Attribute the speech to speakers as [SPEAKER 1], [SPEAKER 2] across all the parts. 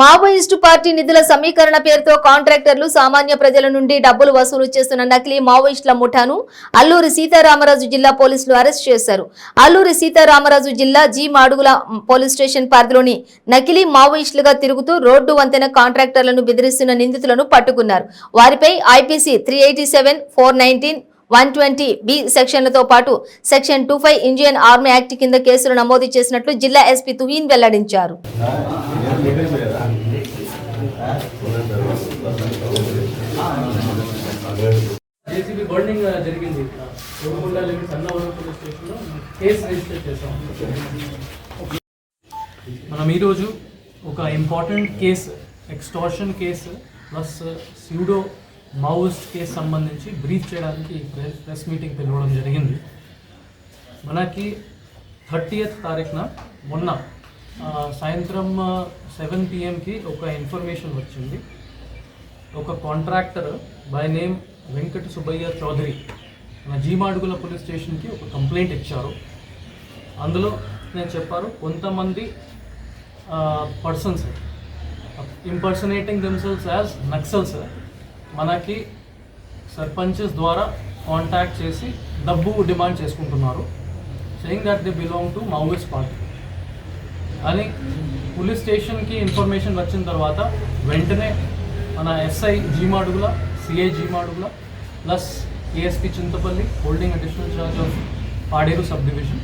[SPEAKER 1] Maoist party నిధుల సమీకరణ పేరుతో కాంట్రాక్టర్లు సామాన్య ప్రజల నుండి డబ్బులు వసూలు చేస్తున్న నకిలీ మావోయిస్టుల ముఠాను అల్లూరి సీతారామరాజు జిల్లా పోలీసులు అరెస్ట్ చేశారు. అల్లూరి సీతారామరాజు జిల్లా జీ మాడుగుల పోలీస్ స్టేషన్ పరిధిలోని నకిలీ మావోయిస్టులుగా తిరుగుతూ రోడ్డు వంతెన కాంట్రాక్టర్లను బెదిరిస్తున్న నిందితులను పట్టుకున్నారు. వారిపై IPC three eighty seven four nineteen one twenty B సెక్షన్లతో పాటు section two five Indian army act కింద కేసులు నమోదు చేసినట్లు జిల్లా ఎస్పీ తుహీన్ వెల్లడించారు.
[SPEAKER 2] జేసీబీ బర్నింగ్ జరిగింది. పోలీస్ స్టేషన్లో కేసు రిజిస్టర్ చేసాం మనం ఈరోజు ఒక important case extortion case plus pseudo Maoist కేసు సంబంధించి బ్రీఫ్ చేయడానికి ప్రెస్ మీటింగ్ పిలవడం జరిగింది. మనకి థర్టీయత్ తారీఖున మొన్న సాయంత్రం సెవెన్ పిఎంకి ఒక ఇన్ఫర్మేషన్ వచ్చింది. ఒక contractor by name Venkata Subbaiah Chowdary మన జీమాడుగుల పోలీస్ స్టేషన్కి ఒక కంప్లైంట్ ఇచ్చారు. అందులో నేను చెప్పారు కొంతమంది persons impersonating themselves as Naxals. మనకి సర్పంచెస్ ద్వారా కాంటాక్ట్ చేసి డబ్బు డిమాండ్ చేసుకుంటున్నారు. Saying that they belong to Maoist party అని పోలీస్ స్టేషన్కి ఇన్ఫర్మేషన్ వచ్చిన తర్వాత వెంటనే మన SI G Madugula CI G Madugula plus ASP Chintapalli holding additional charge of Paderu sub division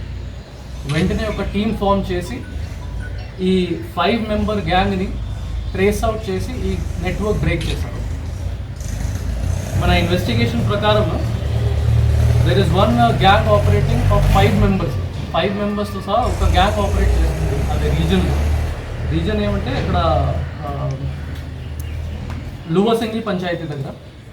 [SPEAKER 2] వెంటనే ఒక టీం ఫామ్ చేసి ఈ ఫైవ్ మెంబర్ గ్యాంగ్ని ట్రేస్ అవుట్ చేసి ఈ నెట్వర్క్ బ్రేక్ చేశారు. ఇన్వెస్టిగేషన్ ప్రకారం there is one gang operating of five members five మెంబర్స్తో సహా ఒక గ్యాంగ్ ఆపరేట్ చేస్తుంది అదే రీజన్ రీజన్ ఏమంటే ఇక్కడ లువసింగి పంచాయతీ దగ్గర.